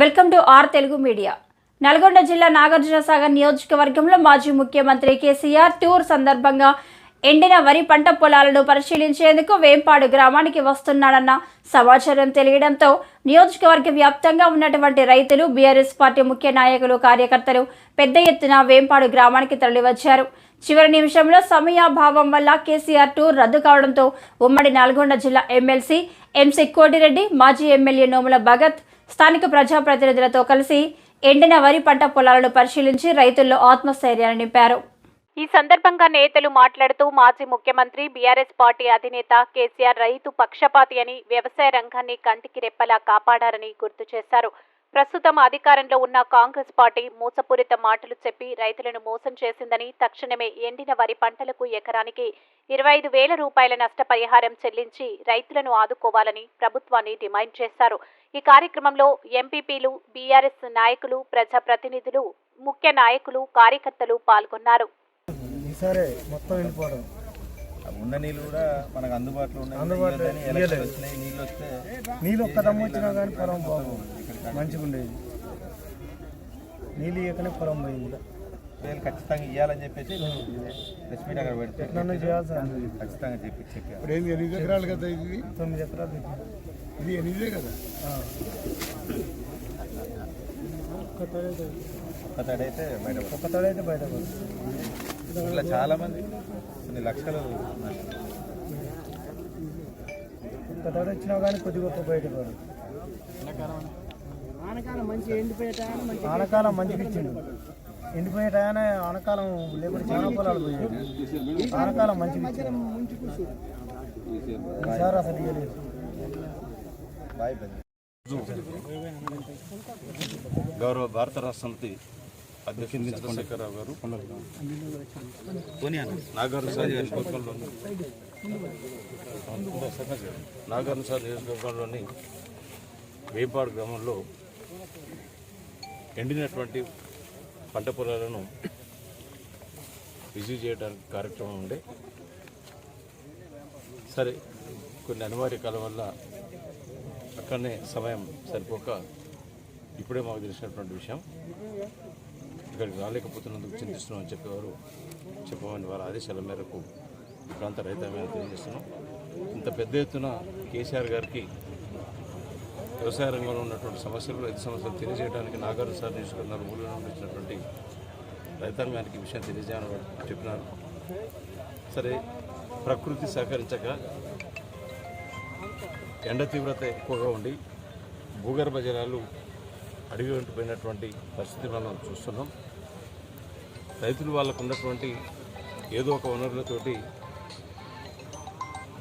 Welcome to R Telugu media. Nalgonda జిల్లా నాగార్జున సాగర్ నియోజకవర్గంలో మాజీ ముఖ్యమంత్రి కేసీఆర్ టూర్ సందర్భంగా ఎండిన వరి పంట పొలాలను పరిశీలించేందుకు వేంపాడు గ్రామానికి వస్తున్నాడన్న సమాచారం తెలియడంతో నియోజకవర్గ వ్యాప్తంగా ఉన్నటువంటి రైతులు బీఆర్ఎస్ పార్టీ ముఖ్య నాయకులు కార్యకర్తలు పెద్ద ఎత్తున వేంపాడు గ్రామానికి తరలివచ్చారు. చివరి నిమిషంలో సమయాభావం వల్ల కేసీఆర్ టూర్ రద్దు కావడంతో ఉమ్మడి నల్గొండ జిల్లా ఎమ్మెల్సీ ఎంసీ కోటిరెడ్డి మాజీ ఎమ్మెల్యే నోముల భగత్ స్థానిక ప్రజాప్రతినిధులతో కలిసి ఎండిన వరి పంట పొలాలను పరిశీలించి రైతుల్లో ఆత్మస్థైర్యాన్ని నింపారు. ఈ సందర్భంగా నేతలు మాట్లాడుతూ మాజీ ముఖ్యమంత్రి బీఆర్ఎస్ పార్టీ అధినేత కేసీఆర్ రైతు పక్షపాతి అని వ్యవసాయ రంగాన్ని కంటికి రెప్పలా కాపాడారని గుర్తు చేశారు. ప్రస్తుతం అధికారంలో ఉన్న కాంగ్రెస్ పార్టీ మోసపూరిత మాటలు చెప్పి రైతులను మోసం చేసిందని తక్షణమే ఎండిన వరి పంటలకు ఎకరానికి ఇరవై ఐదు వేల రూపాయల నష్టపరిహారం చెల్లించి రైతులను ఆదుకోవాలని ప్రభుత్వాన్ని డిమాండ్ చేశారు. ఈ కార్యక్రమంలో ఎంపీపీలు బీఆర్ఎస్ నాయకులు ప్రజాప్రతినిధులు ముఖ్య నాయకులు కార్యకర్తలు పాల్గొన్నారు. సరే మొత్తం వెళ్ళిపోవడం. ఉన్న నీళ్ళు కూడా మనకు అందుబాటులో ఉన్నాయి. అందుబాటులో వచ్చినాయి నీళ్ళు వస్తే నీళ్ళు ఒక్క దమ్ము వచ్చినా కానీ పొలం బాగు మంచిగా ఉండేది. నీళ్ళు ఇవ్వకనే పొలం పోయింది వీళ్ళు ఖచ్చితంగా ఇవ్వాలని చెప్పేసి మీట్ అక్కడ పెడితే ఖచ్చితంగా చెప్పి చెప్పారు ఇప్పుడు ఏంది ఎనిమిది ఎకరాలు కదా ఇది? తొమ్మిది ఎకరాలు. ఇది ఎనిమిదే కదా? ఆ. ఒక్క తడైతే ఒక తడైతే బయట ఒక్క తడైతే బయట. ఇట్లా చాలా మంది కొన్ని లక్షలు వచ్చినా కానీ కొద్ది గొప్ప బయట పడు ఆనకాలం మంచిగా ఇచ్చిండు. ఆనకాలం లేకపోతే చాలా పొలాలు పోయాయి. ఆనకాలం మంచిగా ఇచ్చిండు. అసలు ఇవ్వలేదు గౌరవ భారత రాష్ట్ర సమితి అధ్యక్షుడు చంద్రశేఖరరావు గారు. నాగార్జున నియోజకవర్గంలోని. వేపాడు గ్రామంలో ఎండినటువంటి పంట పొలాలను విజిట్ చేయడానికి కార్యక్రమం ఉండే సరే కొన్ని అనివార్య కాలం వల్ల అక్కడనే సమయం సరిపోక ఇప్పుడే మాకు తెలిసినటువంటి విషయం. ఇక్కడికి రాలేకపోతున్నందుకు చింతిస్తున్నామని చెప్పేవారు చెప్పమని వారి ఆదేశాల మేరకు ప్రాంత రైతాంగాన్ని తెలియజేస్తున్నాం. ఇంత పెద్ద ఎత్తున కేసీఆర్ గారికి వ్యవసాయ రంగంలో ఉన్నటువంటి సమస్యలు రైతు సమస్యలు తెలియజేయడానికి నాగార్జున సార్ నియోజకవర్గాలు ఊళ్ళో నుండి వచ్చినటువంటి రైతాంగానికి విషయం తెలియజేయాలని చెప్పినారు. సరే ప్రకృతి సహకరించక ఎండ తీవ్రత ఎక్కువగా ఉండి భూగర్భ జలాలు అడిగి ఉండిపోయినటువంటి పరిస్థితి మనం చూస్తున్నాం. రైతులు వాళ్ళకు ఉన్నటువంటి ఏదో ఒక వనరులతోటి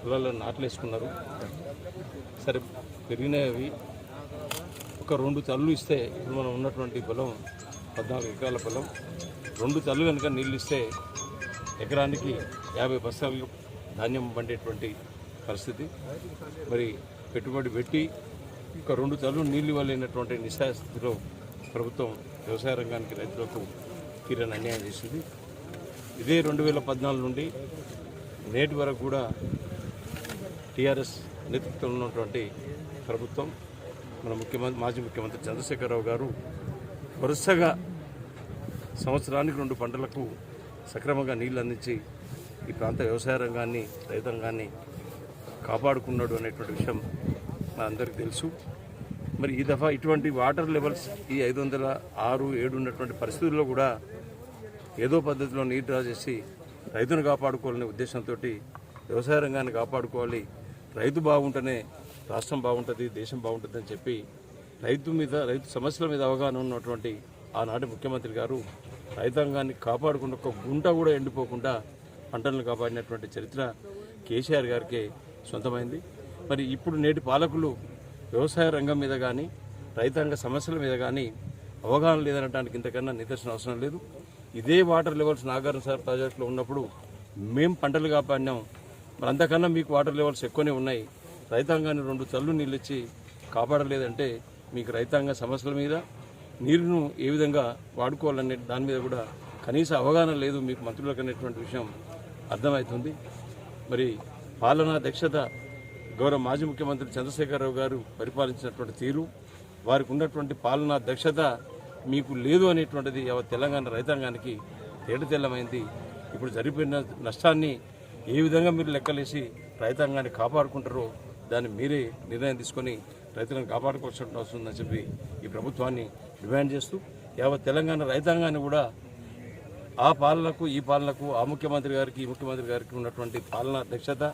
పొలాల్లో నాట్లు వేసుకున్నారు సరే పెరిగినవి ఒక రెండు తల్లు ఇస్తే ఇప్పుడు మనం ఉన్నటువంటి పొలం పద్నాలుగు ఎకరాల పొలం. రెండు తల్లు కనుక నీళ్ళు ఇస్తే ఎకరానికి యాభై బస్తాలు ధాన్యం పండేటువంటి పరిస్థితి. మరి పెట్టుబడి పెట్టి ఒక రెండు తల్లు నీళ్ళు ఇవ్వలేనటువంటి నిశాస్థితిలో ప్రభుత్వం వ్యవసాయ రంగానికి రైతులకు కిరణ్ అన్యాయం చేసింది. ఇదే రెండు వేల పద్నాలుగు నుండి నేటి వరకు కూడా టీఆర్ఎస్ నేతృత్వంలో ఉన్నటువంటి ప్రభుత్వం మన ముఖ్యమంత్రి మాజీ ముఖ్యమంత్రి చంద్రశేఖరరావు గారు వరుసగా సంవత్సరానికి రెండు పంటలకు సక్రమంగా నీళ్ళు అందించి ఈ ప్రాంత వ్యవసాయ రంగాన్ని రైతాంగాన్ని కాపాడుకున్నాడు అనేటువంటి విషయం మా అందరికీ తెలుసు. మరి ఈ దఫా ఇటువంటి వాటర్ లెవెల్స్ ఈ ఐదు వందల ఆరు ఏడు ఉన్నటువంటి పరిస్థితుల్లో కూడా ఏదో పద్ధతిలో నీరు డ్రా చేసి రైతును కాపాడుకోవాలనే ఉద్దేశంతో వ్యవసాయ రంగాన్ని కాపాడుకోవాలి. రైతు బాగుంటేనే రాష్ట్రం బాగుంటుంది దేశం బాగుంటుంది అని చెప్పి రైతు మీద రైతు సమస్యల మీద అవగాహన ఉన్నటువంటి ఆనాటి ముఖ్యమంత్రి గారు రైతాంగాన్ని కాపాడుకున్న ఒక గుంట కూడా ఎండిపోకుండా పంటలను కాపాడినటువంటి చరిత్ర కేసీఆర్ గారికే సొంతమైంది. మరి ఇప్పుడు నేటి పాలకులు వ్యవసాయ రంగం మీద కానీ రైతాంగ సమస్యల మీద కానీ అవగాహన లేదనడానికి ఇంతకన్నా నిదర్శన అవసరం లేదు. ఇదే వాటర్ లెవెల్స్ నాగార్జున సార్ ప్రాజెక్టులో ఉన్నప్పుడు మేము పంటలు కాపాడినాం. మరి అంతకన్నా మీకు వాటర్ లెవెల్స్ ఎక్కువనే ఉన్నాయి. రైతాంగాన్ని రెండు చల్లు నీళ్ళు ఇచ్చి కాపాడలేదంటే మీకు రైతాంగ సమస్యల మీద నీరును ఏ విధంగా వాడుకోవాలనే దాని మీద కూడా కనీస అవగాహన లేదు మీకు మంత్రులకు అనేటువంటి విషయం అర్థమవుతుంది. మరి పాలనా దక్షత గౌరవ మాజీ ముఖ్యమంత్రి చంద్రశేఖరరావు గారు పరిపాలించినటువంటి తీరు వారికి ఉన్నటువంటి పాలనా దక్షత మీకు లేదు అనేటువంటిది తెలంగాణ రైతాంగానికి తేటతెల్లమైంది ఇప్పుడు జరిగిపోయిన నష్టాన్ని ఏ విధంగా మీరు లెక్కలేసి రైతాంగాన్ని కాపాడుకుంటారో దాన్ని మీరే నిర్ణయం తీసుకొని రైతులను కాపాడుకోవాల్సిన అవసరం ఉందని చెప్పి ఈ ప్రభుత్వాన్ని డిమాండ్ చేస్తూ యావత్ తెలంగాణ రైతాంగాన్ని కూడా ఆ పాలనకు ఈ పాలనకు ఆ ముఖ్యమంత్రి గారికి ఈ ముఖ్యమంత్రి గారికి ఉన్నటువంటి పాలన దక్షత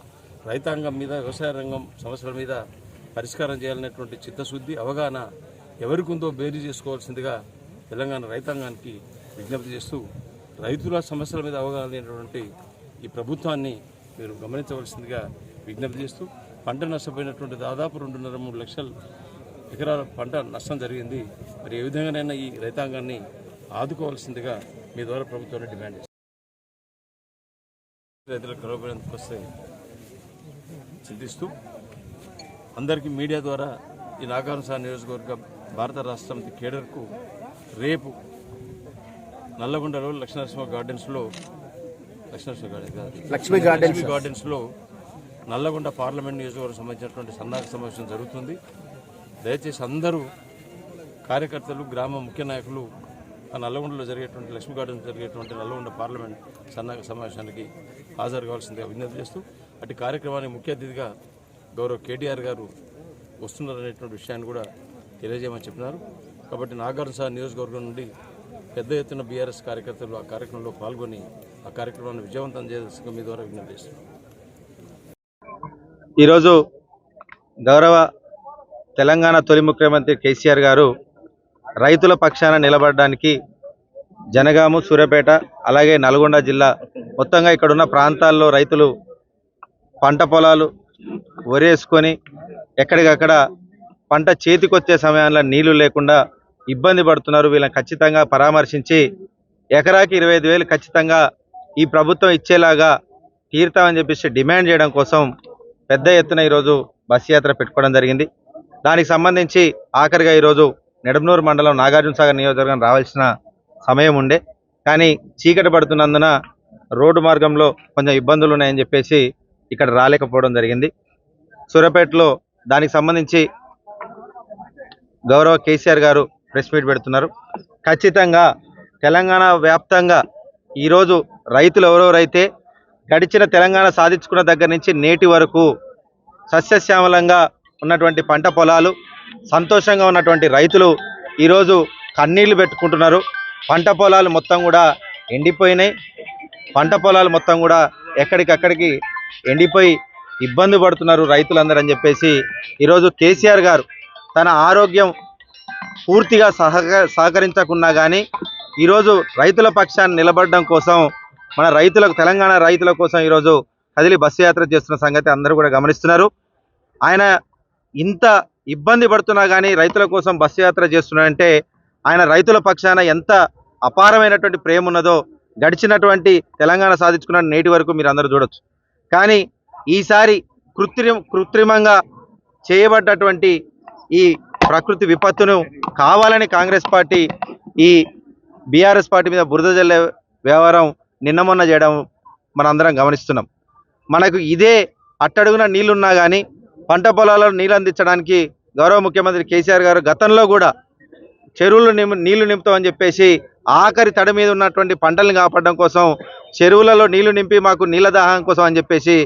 రైతాంగం మీద వ్యవసాయ రంగం సమస్యల మీద పరిష్కారం చేయాలనేటువంటి చిత్తశుద్ధి అవగాహన ఎవరికి ఉందో బేరీ చేసుకోవాల్సిందిగా తెలంగాణ రైతాంగానికి విజ్ఞప్తి చేస్తూ రైతుల సమస్యల మీద అవగాహన లేనటువంటి ఈ ప్రభుత్వాన్ని మీరు గమనించవలసిందిగా విజ్ఞప్తి చేస్తూ పంట నష్టపోయినటువంటి దాదాపు రెండున్నర మూడు లక్షల ఎకరాల పంట నష్టం జరిగింది. మరి ఏ విధంగానైనా ఈ రైతాంగాన్ని ఆదుకోవాల్సిందిగా మీ ద్వారా ప్రభుత్వాన్ని డిమాండ్ చేస్తాం. రైతులకు కలవబడేందుకు వస్తే చింతిస్తూ అందరికీ మీడియా ద్వారా ఈ నాగార్జున నియోజకవర్గ భారత రాష్ట్రపతి కేడర్కు రేపు నల్లగొండలో లక్ష్మీనరసింహ గార్డెన్స్లో లక్ష్మీనరసింహ గార్డెన్స్ కాదు. లక్ష్మీ గార్డెన్స్. గార్డెన్స్లో నల్లగొండ పార్లమెంట్ నియోజకవర్గం సంబంధించినటువంటి సన్నాహక సమావేశం జరుగుతుంది. దయచేసి అందరూ కార్యకర్తలు గ్రామ ముఖ్య నాయకులు ఆ నల్లగొండలో జరిగేటువంటి లక్ష్మీ గార్డెన్ జరిగేటువంటి నల్లగొండ పార్లమెంట్ సన్నాహక సమావేశానికి హాజరు కావాల్సిందిగా విజ్ఞప్తి చేస్తూ అటు కార్యక్రమానికి ముఖ్య అతిథిగా గౌరవ్ కేటీఆర్ గారు వస్తున్నారనేటువంటి విషయాన్ని కూడా తెలియజేయమని చెప్పినారు. కాబట్టి నాగార్జున సార్ నియోజకవర్గం నుండి పెద్ద ఎత్తున బీఆర్ఎస్ కార్యకర్తలు ఆ కార్యక్రమంలో పాల్గొని ఆ కార్యక్రమాన్ని విజయవంతం చేయాల్సిన మీ ద్వారా విజ్ఞప్తి ఈరోజు గౌరవ తెలంగాణ తొలి ముఖ్యమంత్రి కేసీఆర్ గారు రైతుల పక్షాన నిలబడడానికి జనగాము సూర్యాపేట అలాగే నల్గొండ జిల్లా మొత్తంగా ఇక్కడున్న ప్రాంతాల్లో రైతులు పంట పొలాలు వరేసుకొని ఎక్కడికక్కడ పంట చేతికొచ్చే సమయంలో నీళ్ళు లేకుండా ఇబ్బంది పడుతున్నారు. వీళ్ళని ఖచ్చితంగా పరామర్శించి ఎకరాకి ఇరవై ఐదు వేలు ఖచ్చితంగా ఈ ప్రభుత్వం ఇచ్చేలాగా తీరుతామని చెప్పేసి డిమాండ్ చేయడం కోసం పెద్ద ఎత్తున ఈరోజు బస్ యాత్ర పెట్టుకోవడం జరిగింది. దానికి సంబంధించి ఆఖరిగా ఈరోజు నెడమనూరు మండలం నాగార్జున సాగర్ నియోజకవర్గం రావాల్సిన సమయం ఉండే. కానీ చీకటి పడుతున్నందున రోడ్డు మార్గంలో కొంచెం ఇబ్బందులు ఉన్నాయని చెప్పేసి ఇక్కడ రాలేకపోవడం జరిగింది. సూర్యాపేటలో దానికి సంబంధించి గౌరవ కేసీఆర్ గారు ప్రెస్ మీట్ పెడుతున్నారు. ఖచ్చితంగా తెలంగాణ వ్యాప్తంగా ఈరోజు రైతులు ఎవరెవరైతే గడిచిన తెలంగాణ సాధించుకున్న దగ్గర నుంచి నేటి వరకు సస్యశ్యామలంగా ఉన్నటువంటి పంట పొలాలు సంతోషంగా ఉన్నటువంటి రైతులు ఈరోజు కన్నీళ్ళు పెట్టుకుంటున్నారు. పంట పొలాలు మొత్తం కూడా ఎండిపోయినాయి. పంట పొలాలు మొత్తం కూడా ఎక్కడికక్కడికి ఎండిపోయి ఇబ్బంది పడుతున్నారు రైతులందరూ అని చెప్పేసి ఈరోజు కేసీఆర్ గారు తన ఆరోగ్యం పూర్తిగా సహక సహకరించకున్నా కానీ ఈరోజు రైతుల పక్షాన్ని నిలబడడం కోసం మన రైతులకు తెలంగాణ రైతుల కోసం ఈరోజు కదిలి బస్సు యాత్ర చేస్తున్న సంగతి అందరూ కూడా గమనిస్తున్నారు. ఆయన ఇంత ఇబ్బంది పడుతున్నా కానీ రైతుల కోసం బస్సు యాత్ర చేస్తున్నాడంటే ఆయన రైతుల పక్షాన ఎంత అపారమైనటువంటి ప్రేమ ఉన్నదో గడిచినటువంటి తెలంగాణ సాధించుకున్న నేటి వరకు మీరు అందరూ చూడొచ్చు. కానీ ఈసారి కృత్రిమ కృత్రిమంగా చేయబడ్డటువంటి ఈ ప్రకృతి విపత్తును కావాలని కాంగ్రెస్ పార్టీ ఈ బీఆర్ఎస్ పార్టీ మీద బురద జల్లే వ్యవహారం నిన్న మొన్న చేయడం మనందరం గమనిస్తున్నాం. మనకు ఇదే అట్టడుగున నీళ్ళున్నా కానీ పంట పొలాల్లో నీళ్ళు అందించడానికి గౌరవ ముఖ్యమంత్రి కేసీఆర్ గారు గతంలో కూడా చెరువులు నిం నీళ్ళు నింపుతామని చెప్పేసి ఆఖరి తడి మీద ఉన్నటువంటి పంటలను కాపాడడం కోసం చెరువులలో నీళ్ళు నింపి మాకు నీళ్ళ దాహం కోసం అని చెప్పేసి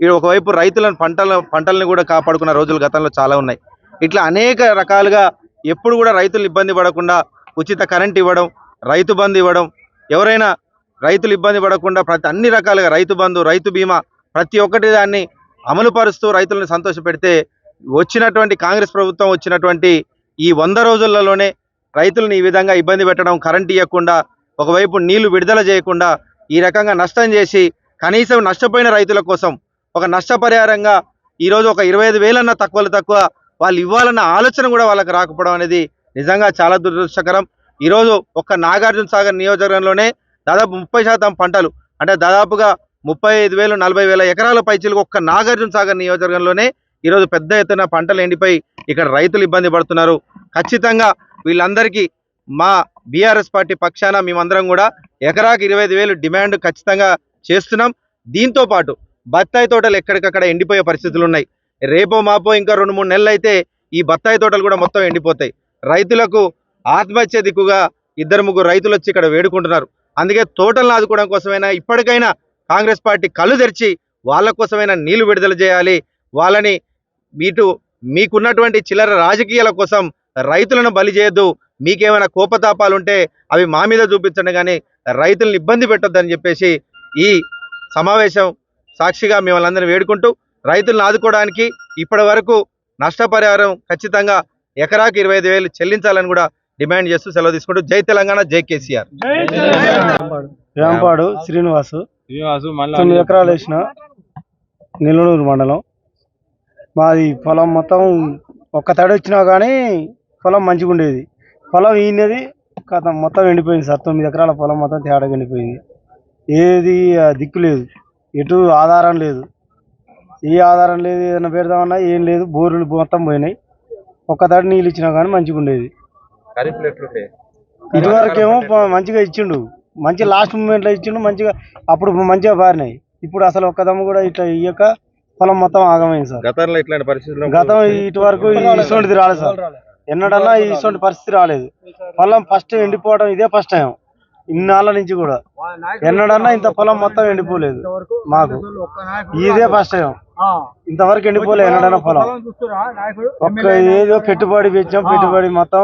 ఈ ఒకవైపు రైతులను పంటల పంటలను కూడా కాపాడుకున్న రోజులు గతంలో చాలా ఉన్నాయి. ఇట్లా అనేక రకాలుగా ఎప్పుడు కూడా రైతులు ఇబ్బంది పడకుండా ఉచిత కరెంట్ ఇవ్వడం రైతు బంధు ఇవ్వడం ఎవరైనా రైతులు ఇబ్బంది పడకుండా ప్రతి అన్ని రకాలుగా రైతు బంధు రైతు బీమా ప్రతి ఒక్కటి దాన్ని అమలు పరుస్తూ రైతులను సంతోషపెడితే వచ్చినటువంటి కాంగ్రెస్ ప్రభుత్వం వచ్చినటువంటి ఈ వంద రోజులలోనే రైతులను ఈ విధంగా ఇబ్బంది పెట్టడం కరెంట్ ఇవ్వకుండా ఒకవైపు నీళ్ళు విడుదల చేయకుండా ఈ రకంగా నష్టం చేసి కనీసం నష్టపోయిన రైతుల కోసం ఒక నష్టపరిహారంగా ఈరోజు ఒక ఇరవై ఐదు వేలన్నా తక్కువలు తక్కువ వాళ్ళు ఇవ్వాలన్న ఆలోచన కూడా వాళ్ళకి రాకపోవడం అనేది నిజంగా చాలా దురదృష్టకరం. ఈరోజు ఒక్క నాగార్జున సాగర్ నియోజకవర్గంలోనే దాదాపు ముప్పై శాతం పంటలు అంటే దాదాపుగా ముప్పై ఐదు వేలు నలభై వేల ఎకరాల పైచీలకు ఒక్క నాగార్జున సాగర్ నియోజకవర్గంలోనే ఈరోజు పెద్ద ఎత్తున పంటలు ఎండిపోయి ఇక్కడ రైతులు ఇబ్బంది పడుతున్నారు. ఖచ్చితంగా వీళ్ళందరికీ మా బీఆర్ఎస్ పార్టీ పక్షాన మేమందరం కూడా ఎకరాకి ఇరవై వేలు డిమాండ్ ఖచ్చితంగా చేస్తున్నాం. దీంతో పాటు బత్తాయి తోటలు ఎక్కడికక్కడ ఎండిపోయే పరిస్థితులు ఉన్నాయి రేపో మాపో ఇంకా రెండు మూడు నెలలు అయితే ఈ బత్తాయి తోటలు కూడా మొత్తం ఎండిపోతాయి. రైతులకు ఆత్మహత్య దిక్కుగా ఇద్దరు ముగ్గురు రైతులు వచ్చి ఇక్కడ వేడుకుంటున్నారు. అందుకే తోటలను ఆదుకోవడం కోసమైనా ఇప్పటికైనా కాంగ్రెస్ పార్టీ కళ్ళు తెరిచి వాళ్ళ కోసమైనా నీళ్ళు విడుదల చేయాలి. వాళ్ళని మీటు మీకున్నటువంటి చిల్లర రాజకీయాల కోసం రైతులను బలి చేయొద్దు. మీకేమైనా కోపతాపాలు ఉంటే అవి మా మీద చూపించండి కానీ రైతులను ఇబ్బంది పెట్టొద్దని చెప్పేసి ఈ సమావేశం సాక్షిగా మిమ్మల్ని అందరినీ వేడుకుంటూ రైతులను ఆదుకోవడానికి ఇప్పటి వరకు నష్టపరిహారం ఖచ్చితంగా ఎకరాకి ఇరవై ఐదు వేలు చెల్లించాలని కూడా డిమాండ్ చేస్తూ సెలవు తీసుకుంటూ జై తెలంగాణ జై కేసీఆర్. వేంపాడు శ్రీనివాసు. తొమ్మిది ఎకరాలు వేసిన నెల్లూరు మండలం. మాది పొలం మొత్తం ఒక్క తడి వచ్చినా కానీ పొలం మంచిగా ఉండేది. పొలం ఈయనది కథ మొత్తం ఎండిపోయింది సార్. తొమ్మిది ఎకరాల పొలం మొత్తం తేడాగా ఎండిపోయింది. ఏది దిక్కు లేదు. ఎటు ఆధారం లేదు. ఏ ఆధారం లేదు ఏదైనా పెడదామన్నా ఏం లేదు బోర్లు మొత్తం పోయినాయి. ఒక్క తడి నీళ్ళు ఇచ్చినా కానీ మంచిగా ఉండేది. ఇదివరకేమో మంచిగా ఇచ్చిండు. మంచి లాస్ట్ మూమెంట్లో ఇచ్చిండు మంచిగా అప్పుడు మంచిగా పారినాయి. ఇప్పుడు అసలు ఒక్కదమ్మ కూడా ఇట్లా ఇయ్యక పొలం మొత్తం ఆగమైంది సార్. గతంలో ఇట్లాంటి పరిస్థితుల్లో గతం ఇటు వరకు ఇటువంటిది రాలేదు సార్. ఎన్నడన్నా ఇటువంటి పరిస్థితి రాలేదు. పొలం ఫస్ట్ ఎండిపోవడం ఇదే ఫస్ట్ టైం. ఇన్నాళ్ళ నుంచి కూడా. ఎన్నడన్నా ఇంత పొలం మొత్తం ఎండిపోలేదు. మాకు. ఇదే ఫస్ట్ టైం ఇంతవరకు ఎండిపోలేదు ఎన్నడన్నా పొలం. ఒక్క ఏదో పెట్టుబడి పెంచాం పెట్టుబడి మొత్తం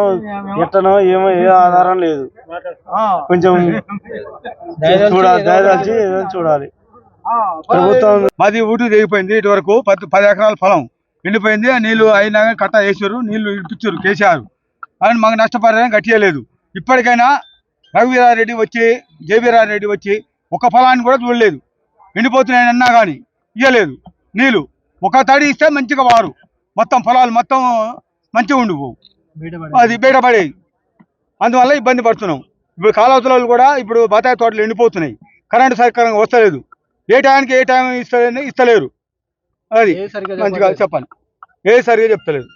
ఎట్టనో ఏమో ఏ ఆధారం లేదు. కొంచెం చూడాలి దయదాల్చి ఏదో చూడాలి. ప్రభుత్వం పది ఊటి తెగిపోయింది ఇటు వరకు పది పది ఎకరాల పొలం. ఎండిపోయింది నీళ్ళు అయినా కట్ట వేసారు నీళ్ళు ఇప్పించారు కేసీఆర్ అని మాకు నష్టపరిహారం కట్టియలేదు. ఇప్పటికైనా రఘువీరారెడ్డి వచ్చి జయవీరారెడ్డి వచ్చి ఒక పొలాన్ని కూడా చూడలేదు. ఎండిపోతున్నాయని అన్నా కానీ ఇవ్వలేదు నీళ్ళు ఒక తడి ఇస్తే మంచిగా వారు. మొత్తం పొలాలు మొత్తం మంచిగా ఉండిపోవు. అది బయటపడేది అందువల్ల ఇబ్బంది పడుతున్నాం. ఇప్పుడు కాలువతలు కూడా ఇప్పుడు బత్తాయి తోటలు ఎండిపోతున్నాయి. కరెంటు సరికరంగా వస్తలేదు. ఏ టైంకి ఏ టైం ఇస్తలేని ఇస్తలేరు. అది మంచిగా చెప్పాలి. ఏ సరిగా చెప్తలేదు.